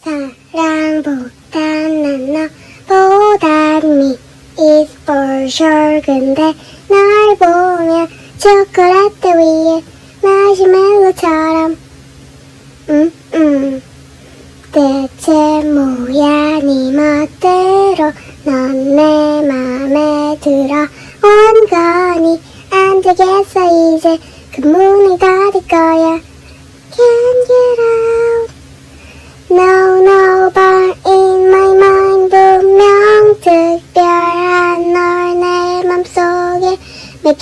사랑보단 난 너보단 me is for sure 근데 널 보면 초콜릿 위에 마시멜로처럼. 음, 음. 대체 뭐야? 네 멋대로 넌 내 맘에 들어 온 거니? 안 되겠어 이제. 그 문을 닫을 거야. Can't get out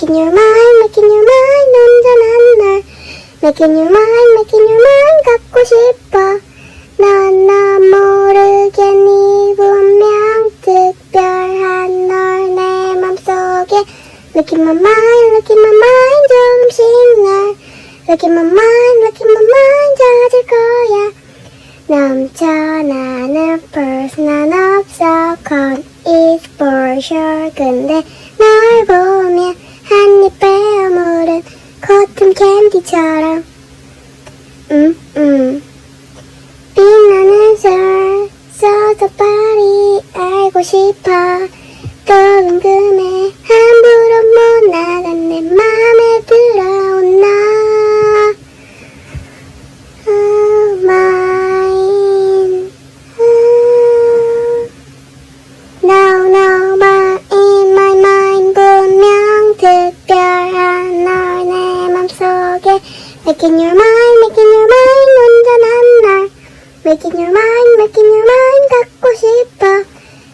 Making your mind making your mind 온전한 날 Making your mind making your mind 갖고 싶어 넌나 모르겠니 분명 특별한 널 내 맘속에 in my mind, in my mind 조금씩 날 in my mind, in my mind 젖을 거야 넘쳐나는 pulse 난 없어 con is for sure 근데 널 보면 코튼 캔디처럼. 음, 음. 빛나는 설 써서 빨리 알고 싶어. 또 궁금해 Making your mind, making your mind 온전한 날 Making your mind, making your mind 갖고 싶어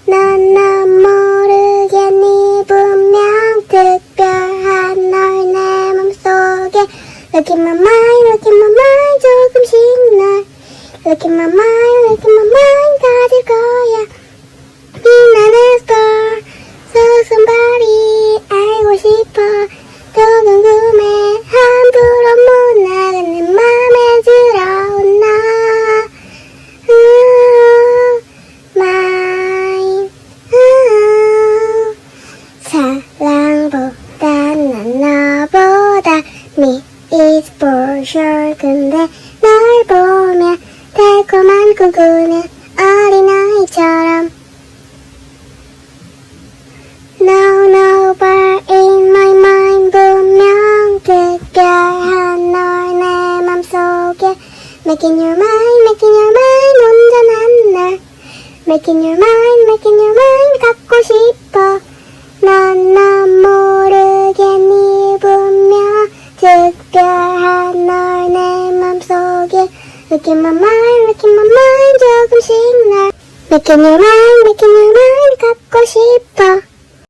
넌나 모르겠니 분명 특별한 널 내 맘속에 Look in my mind, look in my mind 조금씩 날 Look in my mind, look in my mind 가질 거 for sure 근데 널 보면 달콤한 꿈꾸는 어린아이처럼 No, no, but in my mind 분명 특별한 널 내 맘속에 Making your mind, making your mind 온전한 날 Making your mind, making your your mind, making your mind 갖고 싶어